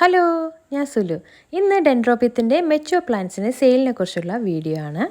Hello ഞാൻ സുലു. ഇന്ന് ഡെൻഡ്രോപ്യത്തിന്റെ മെച്ചോ പ്ലാന്റ്സിന്റെ സെയിലിനെ കുറിച്ചുള്ള വീഡിയോ ആണ്.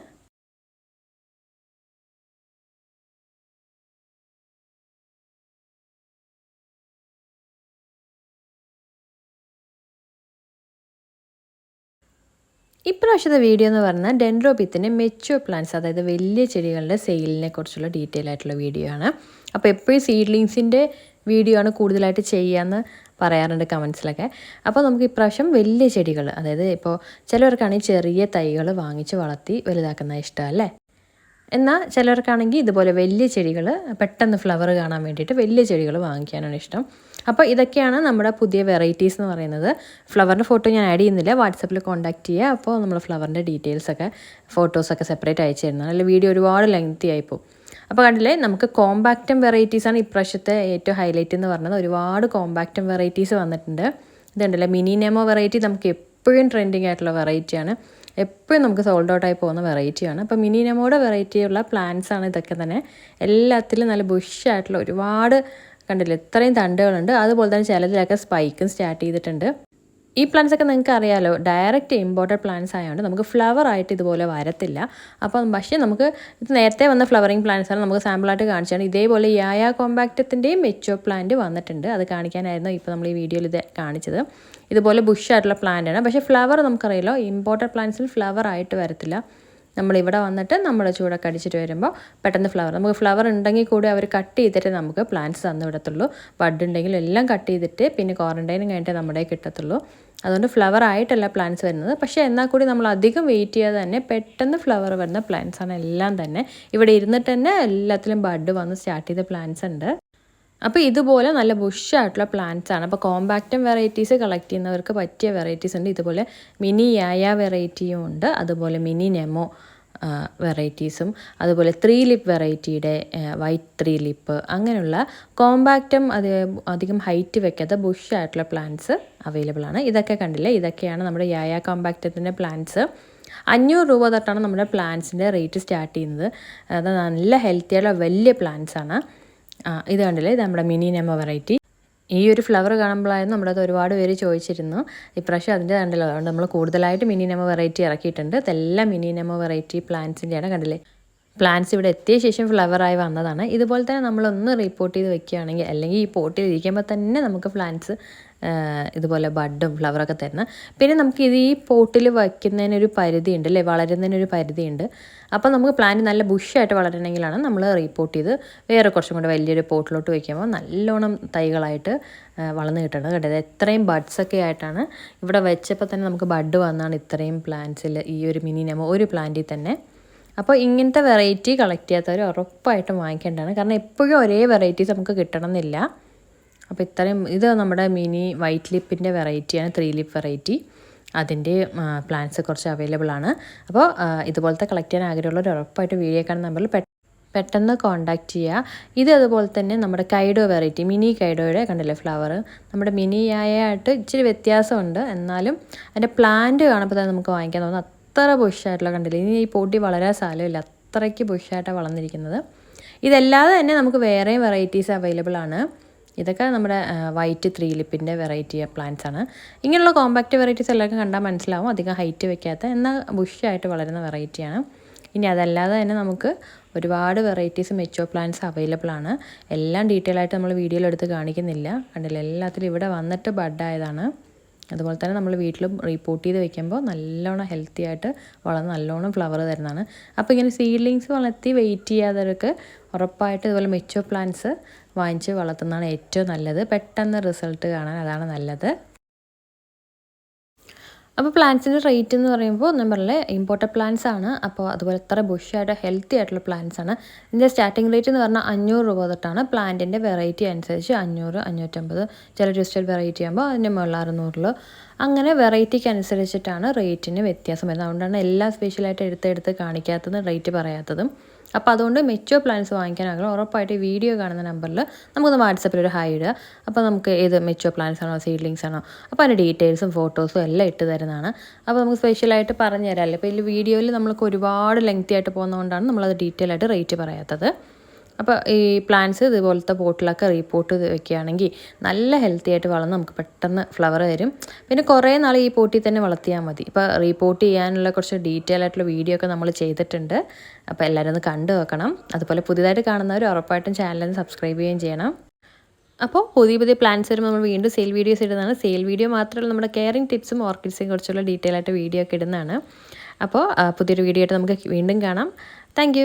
ഇപ്രാവശ്യത്തെ വീഡിയോ എന്ന് പറഞ്ഞാൽ ഡെൻഡ്രോപ്യത്തിന്റെ മെച്ചോ പ്ലാന്റ്സ് അതായത് വലിയ ചെടികളുടെ സെയിലിനെ കുറിച്ചുള്ള ഡീറ്റെയിൽ ആയിട്ടുള്ള വീഡിയോ ആണ്. അപ്പോൾ എപ്പോഴും സീഡ്ലിങ്സിന്റെ വീഡിയോ ആണ് കൂടുതലായിട്ട് ചെയ്യാമെന്ന് പറയാറുണ്ട് കമൻസിലൊക്കെ. അപ്പോൾ നമുക്ക് ഇപ്രാവശ്യം വലിയ ചെടികൾ അതായത് ഇപ്പോൾ ചിലവർക്കാണെങ്കിൽ ചെറിയ തൈകൾ വാങ്ങിച്ച് വളർത്തി വലുതാക്കുന്ന ഇഷ്ടമല്ലേ എന്നാൽ ചിലർക്കാണെങ്കിൽ ഇതുപോലെ വലിയ ചെടികൾ പെട്ടെന്ന് ഫ്ലവർ കാണാൻ വേണ്ടിയിട്ട് വലിയ ചെടികൾ വാങ്ങിക്കാനാണ് ഇഷ്ടം. അപ്പോൾ ഇതൊക്കെയാണ് നമ്മുടെ പുതിയ വെറൈറ്റീസ് എന്ന് പറയുന്നത്. ഫ്ലവറിന്റെ ഫോട്ടോ ഞാൻ ആഡ് ചെയ്യുന്നില്ല വാട്സപ്പിൽ കോൺടാക്റ്റ് ചെയ്യുക. അപ്പോൾ നമ്മൾ ഫ്ലവറിന്റെ ഡീറ്റെയിൽസൊക്കെ ഫോട്ടോസൊക്കെ സെപ്പറേറ്റ് അയച്ചു തരുന്നതാണ്. അല്ലെങ്കിൽ വീഡിയോ ഒരുപാട് ലെങ്തി ആയിപ്പോൾ അപ്പോൾ കണ്ടില്ലേ നമുക്ക് കോമ്പാക്റ്റം വെറൈറ്റീസാണ് ഇപ്രാവശ്യത്തെ ഏറ്റവും ഹൈലൈറ്റ് എന്ന് പറഞ്ഞത്. ഒരുപാട് കോമ്പാക്റ്റം വെറൈറ്റീസ് വന്നിട്ടുണ്ട്. ഇതുണ്ടല്ലേ മിനി നെമോ വെറൈറ്റി നമുക്ക് എപ്പോഴും ട്രെൻഡിങ് ആയിട്ടുള്ള വെറൈറ്റിയാണ് എപ്പോഴും നമുക്ക് സോൾഡ് ഔട്ടായി പോകുന്ന വെറൈറ്റിയാണ് അപ്പോൾ മിനി നെമോയുടെ വെറൈറ്റിയുള്ള പ്ലാന്റ്സ് ആണ് ഇതൊക്കെ തന്നെ. എല്ലാത്തിലും നല്ല ബുഷായിട്ടുള്ള ഒരുപാട് കണ്ടില്ല ഇത്രയും തണ്ടുകളുണ്ട്. അതുപോലെ തന്നെ ചിലതിലൊക്കെ സ്പൈക്കും സ്റ്റാർട്ട് ചെയ്തിട്ടുണ്ട്. ഈ പ്ലാന്റ്സ് ഒക്കെ നിങ്ങൾക്ക് അറിയാലോ ഡയറക്റ്റ് ഇമ്പോർട്ടഡ് പ്ലാന്റ്സ് ആയതുകൊണ്ട് നമുക്ക് ഫ്ലവർ ആയിട്ട് ഇതുപോലെ വരത്തില്ല. അപ്പം പക്ഷേ നമുക്ക് ഇത് നേരത്തെ വന്ന ഫ്ലവറിങ് പ്ലാന്റ്സ് ആണ് നമുക്ക് സാമ്പിളായിട്ട് കാണിച്ചാണ് ഇതേപോലെ യായ കോമ്പാക്റ്റത്തിന്റെയും മെച്ചോ പ്ലാന്റ് വന്നിട്ടുണ്ട്. അത് കാണിക്കാനായിരുന്നു ഇപ്പോൾ നമ്മൾ ഈ വീഡിയോയിൽ ഇത് കാണിച്ചത്. ഇതുപോലെ ബുഷ് ആയിട്ടുള്ള പ്ലാന്റ് ആണ്. പക്ഷേ ഫ്ലവർ നമുക്കറിയാലോ ഇമ്പോർട്ടഡ് പ്ലാന്റ്സിൽ ഫ്ലവർ ആയിട്ട് വരത്തില്ല. നമ്മളിവിടെ വന്നിട്ട് നമ്മുടെ ചൂടൊക്കെ അടിച്ചിട്ട് വരുമ്പോൾ പെട്ടെന്ന് ഫ്ലവർ നമുക്ക് ഫ്ലവർ ഉണ്ടെങ്കിൽ കൂടി അവർ കട്ട് ചെയ്തിട്ട് നമുക്ക് പ്ലാന്റ്സ് തന്നു വിടത്തുള്ളൂ. ബഡ് ഉണ്ടെങ്കിലും എല്ലാം കട്ട് ചെയ്തിട്ട് പിന്നെ ക്വാറന്റൈനും കഴിഞ്ഞിട്ട് നമ്മുടെ കിട്ടത്തുള്ളൂ. അതുകൊണ്ട് ഫ്ലവർ ആയിട്ടല്ല പ്ലാന്റ്സ് വരുന്നത്. പക്ഷേ എന്നാൽ കൂടി നമ്മൾ അധികം വെയിറ്റ് ചെയ്യാതെ തന്നെ പെട്ടെന്ന് ഫ്ലവർ വരുന്ന പ്ലാന്റ്സാണ് എല്ലാം തന്നെ. ഇവിടെ ഇരുന്നിട്ട് തന്നെ എല്ലാത്തിലും ബഡ് വന്ന് സ്റ്റാർട്ട് ചെയ്ത പ്ലാന്റ്സ് ഉണ്ട്. അപ്പോൾ ഇതുപോലെ നല്ല ബുഷായിട്ടുള്ള പ്ലാന്റ്സ് ആണ്. അപ്പോൾ കോമ്പാക്റ്റം വെറൈറ്റീസ് കളക്ട് ചെയ്യുന്നവർക്ക് പറ്റിയ വെറൈറ്റീസ് ഉണ്ട്. ഇതുപോലെ മിനി യായ വെറൈറ്റിയും ഉണ്ട്. അതുപോലെ മിനി നെമോ വെറൈറ്റീസും അതുപോലെ ത്രീ ലിപ്പ് വെറൈറ്റിയുടെ വൈറ്റ് ത്രീ ലിപ്പ് അങ്ങനെയുള്ള കോമ്പാക്റ്റം അത് അധികം ഹൈറ്റ് വെക്കാത്ത ബുഷായിട്ടുള്ള പ്ലാന്റ്സ് അവൈലബിൾ ആണ്. ഇതൊക്കെ കണ്ടില്ലേ? ഇതൊക്കെയാണ് നമ്മുടെ യായ കോമ്പാക്റ്റത്തിന്റെ പ്ലാന്റ്സ് അഞ്ഞൂറ് രൂപ തൊട്ടാണ് നമ്മുടെ പ്ലാന്റ്സിന്റെ റേറ്റ് സ്റ്റാർട്ട് ചെയ്യുന്നത്. അത് നല്ല ഹെൽത്തിയുള്ള വലിയ പ്ലാന്റ്സ് ആണ്. ഇത് കണ്ടില്ലേ? ഇത് നമ്മുടെ മിനി നെമ്മ വെറൈറ്റി. ഈ ഒരു ഫ്ലവർ കാണുമ്പോഴായിരുന്നു നമ്മുടെ അത് ഒരുപാട് പേര് ചോദിച്ചിരുന്നു. ഇപ്രാവശ്യം അതിന്റെ കണ്ടല്ലോ. അതുകൊണ്ട് നമ്മൾ കൂടുതലായിട്ട് മിനി നെമ്മ വെറൈറ്റി ഇറക്കിയിട്ടുണ്ട്. ഇതെല്ലാം മിനി നെമ്മ വെറൈറ്റി പ്ലാന്റ്സിന്റെയാണ് കണ്ടില്ലേ? പ്ലാന്റ്സ് ഇവിടെ എത്തിയ ശേഷം ഫ്ലവറായി വന്നതാണ്. ഇതുപോലെ തന്നെ നമ്മളൊന്ന് റിപ്പോർട്ട് ചെയ്ത് വെക്കുകയാണെങ്കിൽ അല്ലെങ്കിൽ ഈ പോട്ടിൽ ഇരിക്കുമ്പോൾ തന്നെ നമുക്ക് പ്ലാന്റ്സ് ഇതുപോലെ ബഡും ഫ്ലവറൊക്കെ തരുന്നത് പിന്നെ നമുക്ക് ഇത് ഈ പോട്ടിൽ വയ്ക്കുന്നതിനൊരു പരിധിയുണ്ട് അല്ലേ? വളരുന്നതിനൊരു പരിധിയുണ്ട്. അപ്പോൾ നമുക്ക് പ്ലാന്റ് നല്ല ബുഷായിട്ട് വളരണമെങ്കിലാണ് നമ്മൾ റീപോർട്ട് ചെയ്ത് വേറെ കുറച്ചും കൂടെ വലിയൊരു പോട്ടിലോട്ട് വയ്ക്കുമ്പോൾ നല്ലോണം തൈകളായിട്ട് വളർന്ന് കിട്ടണം കേട്ടത് എത്രയും ബഡ്സൊക്കെ ആയിട്ടാണ് ഇവിടെ വെച്ചപ്പോൾ തന്നെ നമുക്ക് ബഡ് വന്നാണ് ഇത്രയും പ്ലാന്റ്സിൽ ഈ ഒരു മിനി നെമോ ഒരു പ്ലാന്റിൽ തന്നെ. അപ്പോൾ ഇങ്ങനത്തെ വെറൈറ്റി കളക്ട് ചെയ്യാത്തവർ ഉറപ്പായിട്ടും വാങ്ങിക്കേണ്ടതാണ്. കാരണം എപ്പോഴും ഒരേ വെറൈറ്റീസ് നമുക്ക് കിട്ടണമെന്നില്ല. അപ്പോൾ ഇത്രയും ഇത് നമ്മുടെ മിനി വൈറ്റ് ലിപ്പിന്റെ വെറൈറ്റിയാണ് ത്രീ ലിപ്പ് വെറൈറ്റി അതിന്റെ പ്ലാൻസ് കുറച്ച് അവൈലബിൾ ആണ്. അപ്പോൾ ഇതുപോലത്തെ കളക്ട് ചെയ്യാൻ ആഗ്രഹമുള്ളവർ ഉറപ്പായിട്ട് വീഡിയോ കാണുന്ന നമ്പറിൽ പെട്ടെന്ന് കോണ്ടാക്ട് ചെയ്യുക. ഇത് അതുപോലെ തന്നെ നമ്മുടെ കൈഡോ വെറൈറ്റി മിനി കൈഡോയുടെ കണ്ടില്ലേ ഫ്ലവർ നമ്മുടെ മിനി ആയിട്ട് ഇച്ചിരി വ്യത്യാസമുണ്ട്. എന്നാലും അതിന്റെ പ്ലാന്റ് കാണുമ്പോൾ തന്നെ നമുക്ക് വാങ്ങിക്കാൻ തോന്നുന്നു. അത്ര ബുഷായിട്ടുള്ള കണ്ടില്ലേ? ഇനി ഈ പൊടി വളരാൻ സ്ഥലമില്ല അത്രയ്ക്ക് ബുഷായിട്ടാണ് വളർന്നിരിക്കുന്നത്. ഇതല്ലാതെ തന്നെ നമുക്ക് വേറെയും വെറൈറ്റീസ് അവൈലബിൾ ആണ്. ഇതൊക്കെ നമ്മുടെ വൈറ്റ് ത്രീ ലിപ്പിന്റെ വെറൈറ്റി പ്ലാന്റ്സ് ആണ്. ഇങ്ങനെയുള്ള കോമ്പാക്റ്റ് വെറൈറ്റീസ് എല്ലാവർക്കും കണ്ടാൽ മനസ്സിലാവും അധികം ഹൈറ്റ് വെക്കാത്ത എന്നാൽ ബുഷായിട്ട് വളരുന്ന വെറൈറ്റിയാണ് ഇനി അതല്ലാതെ തന്നെ നമുക്ക് ഒരുപാട് വെറൈറ്റീസ് മെച്ചോ പ്ലാന്റ്സ് അവൈലബിൾ ആണ്. എല്ലാം ഡീറ്റെയിൽ ആയിട്ട് നമ്മൾ വീഡിയോയിൽ എടുത്ത് കാണിക്കുന്നില്ല. കണ്ടില്ല? എല്ലാത്തിലും ഇവിടെ വന്നിട്ട് ബഡായതാണ് അതുപോലെ തന്നെ നമ്മൾ വീട്ടിലും റിപ്പോർട്ട് ചെയ്ത് വെക്കുമ്പോൾ നല്ലോണം ഹെൽത്തി ആയിട്ട് വളർന്ന് നല്ലോണം ഫ്ലവർ തരുന്നതാണ്. അപ്പോൾ ഇങ്ങനെ സീഡ്ലിങ്സ് വളർത്തി വെയിറ്റ് ചെയ്യാത്തവർക്ക് ഉറപ്പായിട്ട് ഇതുപോലെ മെച്ചോ പ്ലാന്റ്സ് വാങ്ങിച്ച് വളർത്തുന്നതാണ് ഏറ്റവും നല്ലത്. പെട്ടെന്ന് റിസൾട്ട് കാണാൻ അതാണ് നല്ലത്. അപ്പോൾ പ്ലാന്റ്സിന്റെ റേറ്റ് എന്ന് പറയുമ്പോൾ പറഞ്ഞില്ലേ ഇമ്പോർട്ടഡ് പ്ലാന്റ്സ് ആണ്. അപ്പോൾ അതുപോലെ എത്ര ബുഷായിട്ട് ഹെൽത്തി ആയിട്ടുള്ള പ്ലാന്റ്സ് ആണ്. ഇതിന്റെ സ്റ്റാർട്ടിംഗ് റേറ്റ് എന്ന് പറഞ്ഞാൽ അഞ്ഞൂറ് രൂപ തൊട്ടാണ്. പ്ലാന്റിന്റെ വെറൈറ്റി അനുസരിച്ച് അഞ്ഞൂറ് അഞ്ഞൂറ്റമ്പത് ചില ട്വിസ്റ്റഡ് വെറൈറ്റി ആകുമ്പോൾ അതിന്റെ മുകളിൽ അറുന്നൂറിൽ അങ്ങനെ വെറൈറ്റിക്ക് അനുസരിച്ചിട്ടാണ് റേറ്റിന് വ്യത്യാസം വരുന്നത്. അതുകൊണ്ടാണ് എല്ലാം സ്പെഷ്യലായിട്ട് എടുത്തെടുത്ത് കാണിക്കാത്തതും റേറ്റ് പറയാത്തതും. അപ്പോൾ അതുകൊണ്ട് മെച്ചോ പ്ലാൻസ് വാങ്ങിക്കാനാകണം ഉറപ്പായിട്ട് വീഡിയോ കാണുന്ന നമ്പറിൽ നമുക്കൊന്ന് വാട്സപ്പിൽ ഒരു ഹായ് ഇടുക. അപ്പോൾ നമുക്ക് ഏത് മെച്ചോ പ്ലാൻസ് ആണോ സീഡ്ലിങ്സ് ആണോ അപ്പോൾ അതിന്റെ ഡീറ്റെയിൽസും ഫോട്ടോസും എല്ലാം ഇട്ട് തരുന്നതാണ്. അപ്പോൾ നമുക്ക് സ്പെഷ്യലായിട്ട് പറഞ്ഞു തരാമല്ലോ അപ്പോൾ ഈ വീഡിയോയിൽ നമ്മൾക്ക് ഒരുപാട് ലെങ്തി ആയിട്ട് പോകുന്നതുകൊണ്ടാണ് നമ്മളത് ഡീറ്റെയിൽ ആയിട്ട് റേറ്റ് പറയാത്തത്. അപ്പോൾ ഈ പ്ലാന്റ്സ് ഇതുപോലത്തെ പോട്ടിലൊക്കെ റീപോട്ട് വെക്കുകയാണെങ്കിൽ നല്ല ഹെൽത്തി ആയിട്ട് വളർന്ന് നമുക്ക് പെട്ടെന്ന് ഫ്ലവർ തരും പിന്നെ കുറേ നാൾ ഈ പോട്ടിൽ തന്നെ വളർത്തിയാൽ മതി. ഇപ്പോൾ റീപോട്ട് ചെയ്യാനുള്ള കുറച്ച് ഡീറ്റെയിൽ ആയിട്ടുള്ള വീഡിയോ ഒക്കെ നമ്മൾ ചെയ്തിട്ടുണ്ട്. അപ്പോൾ എല്ലാവരും ഒന്ന് കണ്ടു വെക്കണം അതുപോലെ പുതിയതായിട്ട് കാണുന്നവർ ഉറപ്പായിട്ടും ചാനലിന് സബ്സ്ക്രൈബ് ചെയ്യുകയും ചെയ്യണം. അപ്പോൾ പുതിയ പുതിയ പ്ലാൻസ് വരുമ്പോൾ നമ്മൾ വീണ്ടും സെയിൽ വീഡിയോസ് ഇടുന്നതാണ്. സെയിൽ വീഡിയോ മാത്രമല്ല നമ്മുടെ കെയറിംഗ് ടിപ്സും ഓർക്കിഡ്സിനെ കുറിച്ചുള്ള ഡീറ്റെയിൽ ആയിട്ട് വീഡിയോ ഒക്കെ ഇടുന്നതാണ്. അപ്പോൾ പുതിയൊരു വീഡിയോ ആയിട്ട് നമുക്ക് വീണ്ടും കാണാം. താങ്ക്